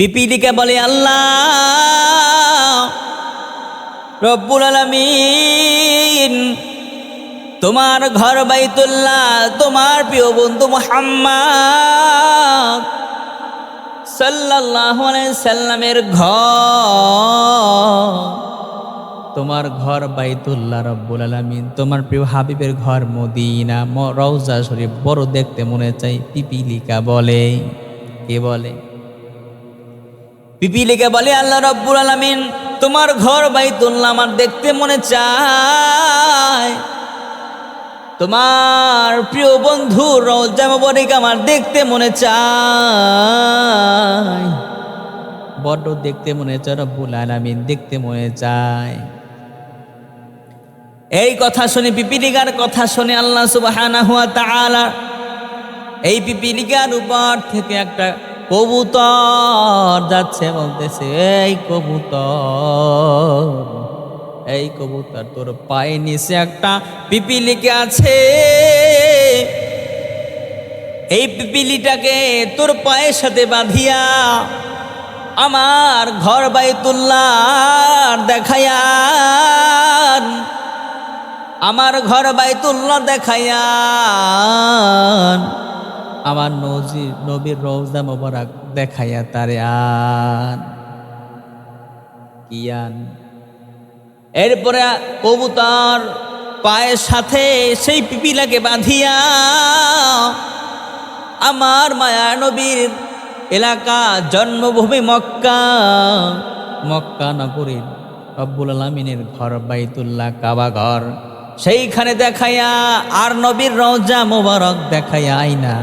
পিপিলিকা বলে, আল্লাহ, রব্বুল আলমিন, তোমার ঘর বাইতুল্লাহ, তোমার প্রিয় বন্ধু মোহাম্মদ আলাইহি সাল্লামের ঘর, তোমার ঘর বাইতুল্লাহ রব্বুল আলামিন, তোমার প্রিয় হাবিবের ঘর মদিনা রওজা শরীফ, বড় দেখতে মনে চাই, পিপিলিকা বলে। কে বলে? পিপিলিকা বলে, আল্লাহ রব্বুল আলামিন, তোমার ঘর বাইতুল্লাহ আমার দেখতে মনে চায়। তোমার প্রিয় বন্ধু রওজা মোবারক আমার দেখতে মনে চায়। বড্ড দেখতে মনে চায়, রব্বুল আলামিন, দেখতে মনে চায়। এই কথা শুনে পিপিলিকার কথা শুনে আল্লাহ সুবহানাহু ওয়া তাআলা এই পিপিলিকার উপর থেকে একটা কবুতর যাচ্ছে বলতেছে, এই কবুতর এই কবুতর তোর পায়ে নিচে একটা পিপিলিকা আছে। এই পিপিলিটাকে তোর পায়ের সাথে বাঁধিয়া আমার ঘর বাইতুল্লাহ দেখাইয়া আমার ঘর বাইতুল্লাহ দেখাইয়া আমার নজির, নবীর রওজা মোবারক দেখাইয়া তারে আন। কিয়ান এরপরে কবুতর পায়ের সাথে সেই পিপিলাকে বাঁধিয়া আমার মায়া নবীর এলাকা, জন্মভূমি মক্কা মক্কা নগরীর রব্বুল আলমিনের ঘর, বাইতুল্লাহ কাবা ঘর। সেইখানে দেখাইয়া আর নবীর রওজা মোবারক দেখাইয়া আইনা।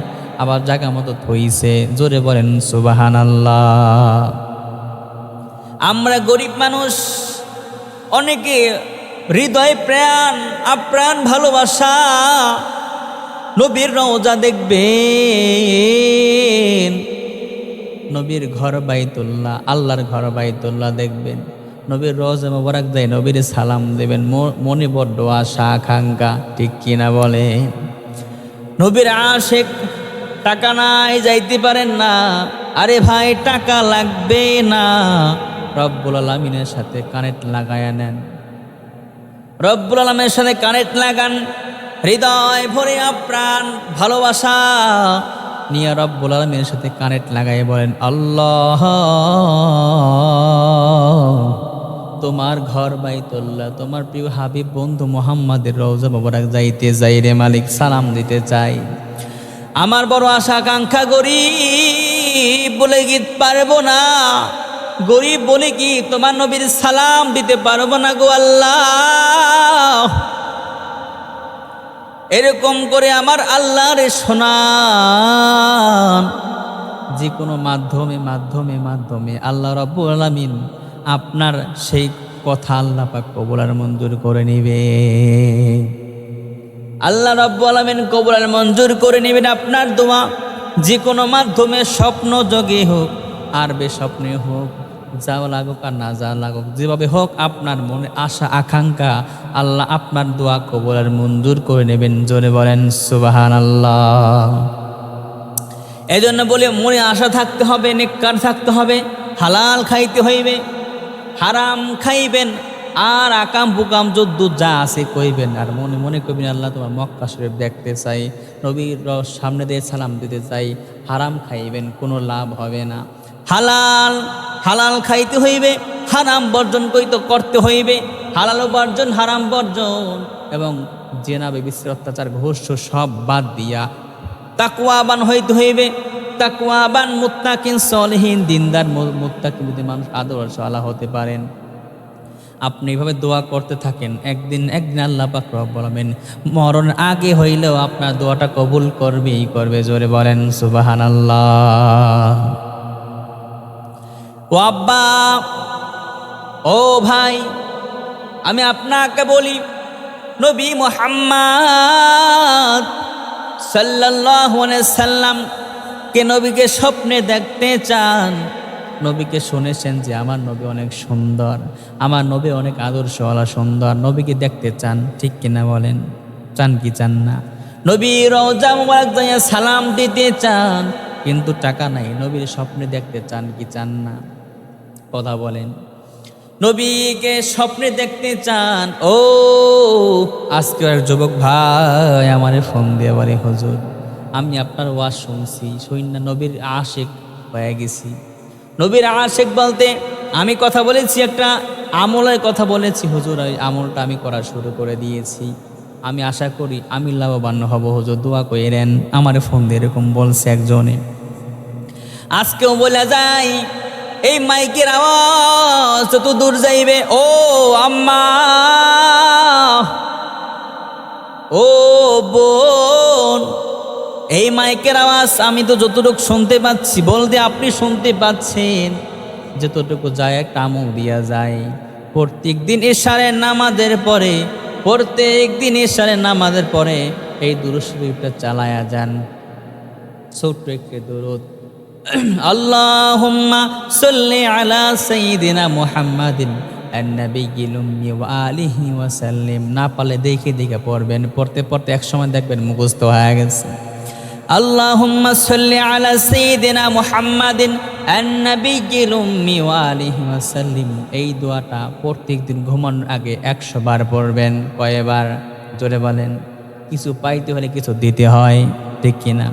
আবার জায়গা মতো থইছে। জোরে বলেন সুবাহান আল্লাহ আমরা গরিব মানুষ, অনেকে হৃদয় প্রাণ, আপ্রাণ ভালোবাসা, নবীর রওজা দেখবেন। নবীর ঘর বাইতুল্লাহ, আল্লাহর ঘর বাইতুল্লাহ দেখবেন। নবীর রোজা মোবারক দেয়, নবীর সালাম দেবেন। মনে বড্ড আশা, আকাঙ্ক্ষা, ঠিক কিনা বলে নবীর আশেক টাকা নাই, যাইতে পারেন না। আরে ভাই, টাকা লাগবে না। রব্বুল আলমিনের সাথে কানেক্ট লাগায়া নেন। রব্বুল আলমের সাথে কানেক্ট লাগান। হৃদয় ভরে আপ্রাণ, ভালোবাসা নিয়ে রব্বুল আলমের সাথে কানেক্ট লাগাই বলেন, আল্লাহ, তোমার ঘর বাইতুল্লাহ, তোমার প্রিয় হাবিব বন্ধু মোহাম্মদের রওজা মোবারক যাইতে যাই রে মালিক, সালাম দিতে চাই। আমার বড় আশা আকাঙ্ক্ষা গরিব বলে গীত পারব না। গরিব বলে কি তোমার নবীর সালাম দিতে পারব না গো আল্লাহ? এরকম করে আমার আল্লাহর শোনান যে কোনো মাধ্যমে মাধ্যমে মাধ্যমে আল্লাহ রব্বুল আলামিন আপনার সেই কথা আল্লাহ পাক কবুলার মঞ্জুর করে নিবে। আল্লাহ রব্বু আলমিন কবুলার মঞ্জুর করে নেবেন আপনার দোয়া। যে কোনো মাধ্যমে স্বপ্ন যোগে হোক, আর বেস্বপ্নে হোক, যা লাগুক আর না যা লাগুক, যেভাবে হোক আপনার মনে আশা, আকাঙ্ক্ষা, আল্লাহ আপনার দোয়া কবুলার মঞ্জুর করে নেবেন। জোরে বলেন সুবাহান আল্লাহ এই জন্য বলে মনে আশা থাকতে হবে, নেককার থাকতে হবে, হালাল খাইতে হইবে, হারাম খাইবেন। আর আকাম বুকাম যদ্দু যা আছে কইবেন। আর মনে মনে কইবেন, আল্লাহ তোমার মক্কা শরীফ দেখতে চাই, নবীর সামনে দিয়ে সালাম দিতে চাই, হারাম খাইবেন, কোনো লাভ হবে না। হালাল হালাল খাইতে হইবে, হারাম বর্জন কইতে করতে হইবে, হালাল বর্জন, হারাম বর্জন, এবং জেনাবে বিশ্ব অত্যাচার, ঘোষ, সব বাদ দিয়া তাকুয়াবান হইতে হইবে তাকুয়াবান মুত্তাকিন, সলহীন, দিনদার মুত্তাকিন যদি মানুষ আদর্শ আলা হতে পারেন। আপনি এভাবে দোয়া করতে থাকেন, একদিন একদিন আল্লাহ পাক বলবেন, মরণ আগে হইলেও আপনার দোয়াটা কবুল করবেই করবে, জোরে বলেন সুবাহান আল্লাহ ও আব্বা, ও ভাই, আমি আপনাকে বলি, নবী মোহাম্মদ সাল্লাল্লাহু আলাইহি সাল্লাম কে নবীকে স্বপ্নে দেখতে চান নবীকে শুনেছেন যে আমার নবী অনেক সুন্দর, আমার নবী অনেক আদর্শওয়ালা, সুন্দর। নবীকে দেখতে চান, ঠিক কিনা বলেন? চান কি চান না? নবী রওজা মুবারক যাইয়া সালাম দিতে চান, কিন্তু টাকা নাই। নবীর স্বপ্নে দেখতে চান কি চান না? কথা বলেন। নবীকে স্বপ্নে দেখতে চান, ও আজকে আর যুবক ভাই আমারে ফোন দিয়ে বলে, হজুর, আমি আপনার ওয়াজ শুনছি সৈন্য নবীর আশেক হয়ে গেছি। নবীর আশেক বলতে, আমি কথা বলেছি একটা আমলের কথা বলেছি, হুজুর ওই আমলটা আমি করা শুরু করে দিয়েছি। আমি আশা করি আমি লাভবান হব, হুজুর, দোয়া করেন আমারে ফোন দিয়ে এরকম বলছে একজনে। আজকেও বলে যাই, এই মাইকের আওয়াজ যত দূর যাইবে, ও আম্মা। ও বোন এই মাইকের আওয়াজ আমি তো যতটুকু শুনতে পাচ্ছি বলতে আপনি শুনতে পাচ্ছেন। যতটুকু যায় একটা আমল দিয়া যায়। প্রত্যেক দিন এশারের নামাজের পরে, প্রত্যেক দিন এশারের নামাজের পরে এই দুরুশরীফটা চালায়া যান। ছোট্ট একটি দরুদ। আল্লাহুম্মা সাল্লি আলা সাইয়্যিদিনা মুহাম্মাদিন ওয়া সাল্লিম না পালে দেখে দেখে পড়বেন, পড়তে পড়তে এক সময় দেখবেন মুখস্থ হয়ে গেছে। সাল্লি আলা সাইয়্যিদিনা মুহাম্মাদিন আন-নাবিয়্যিল উম্মি ওয়া আলিহি সাল্লিম এই দোয়াটা প্রত্যেকদিন ঘুমানোর আগে একশো বার পড়বেন, কয়বার? জোরে বলেন। কিছু পাইতে হলে কিছু দিতে হয়, ঠিক কিনা?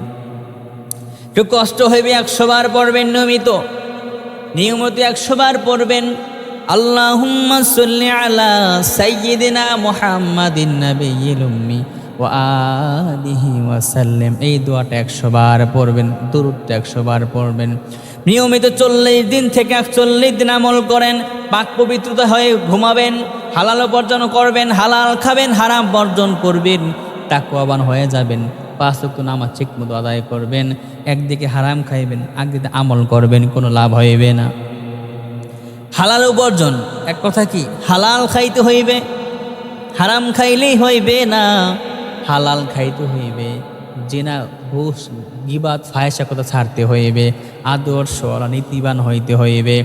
একটু কষ্ট হইবে একশো বার পড়বেন নিয়মিত। নিয়মিত একশো বার পড়বেন। আল্লাহুম্মা সাল্লি আলা সাইয়্যিদিনা মুহাম্মাদিন নাবিয়্যিল উম্মি। ওয়া আলিহি ওয়া সাল্লাম এই দোয়াটা একশো বার পড়বেন দুরুদটা একশো বার পড়বেন। নিয়মিত চল্লিশ দিন থেকে একচল্লিশ দিন আমল করেন, পাক পবিত্রতা হয়ে ঘুমাবেন, হালাল বর্জন করবেন, হালাল খাবেন, হারাম বর্জন করবেন তাকুয়াবান হয়ে যাবেন। পাঁচ ওয়াক্ত নামাজ ঠিক মতো আদায় করবেন, একদিকে হারাম খাইবেন একদিকে আমল করবেন, কোনো লাভ হইবে না। হালাল উপার্জন, এক কথা কি? হালাল খাইতে হইবে, হারাম খাইলেই হইবে না। হালাল খাইতে হইবে, জেনা ঘুষ, গিবাদ ফায়সা কথা ছাড়তে হইবে, আদর্শ নীতিবান হইতে হইবে।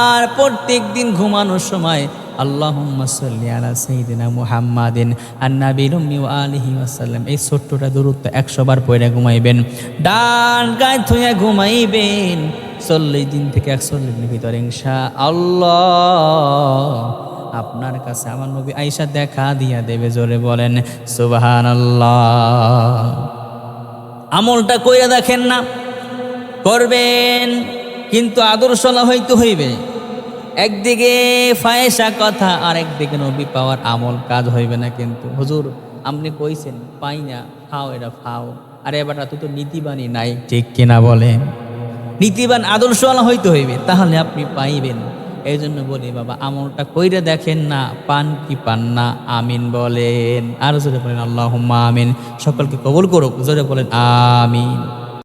আর প্রত্যেক দিন ঘুমানোর সময় আল্লাহুম্মা সাল্লি আলা সাইয়্যিদিনা মুহাম্মাদিন আন-নাবিয়্যিল উম্মি ওয়া আলিহি ওয়াসাল্লাম এই ছোট্টটা দূরত্ব একশো বার ঘুমাইবেন, ডান গায়ে থুয়ে ঘুমাইবেন, চল্লিশ দিন থেকে একচল্লিশ দিনের ভিতরে ইনশা আল্লাহ আপনার কাছে আমার নবী আইসা দেখা দিয়া দেবে, জোরে বলেন সুবাহান আমলটা কইরা দেখেন না, করবেন, কিন্তু আদর্শলা হইতে হইবে। একদিকে ফায়েসা কথা আর একদিকে নবী পাওয়ার আমল কাজ হইবে না কিন্তু। হুজুর, আপনি কইছেন, পাই না ফাও এটা ফাও আরে এবার তুই তো নীতিবানই নাই, ঠিক কিনা বলেন? নীতিবান আদর্শওয়ালা হইতে হইবে, তাহলে আপনি পাইবেন। এই জন্য বলি, বাবা, আমলটা কইরে দেখেন না, পান কি পান না, আমিন বলেন। আর জোরে বলেন আল্লাহ আমিন। সকলকে কবুল করুক, জোরে বলেন, আমিন।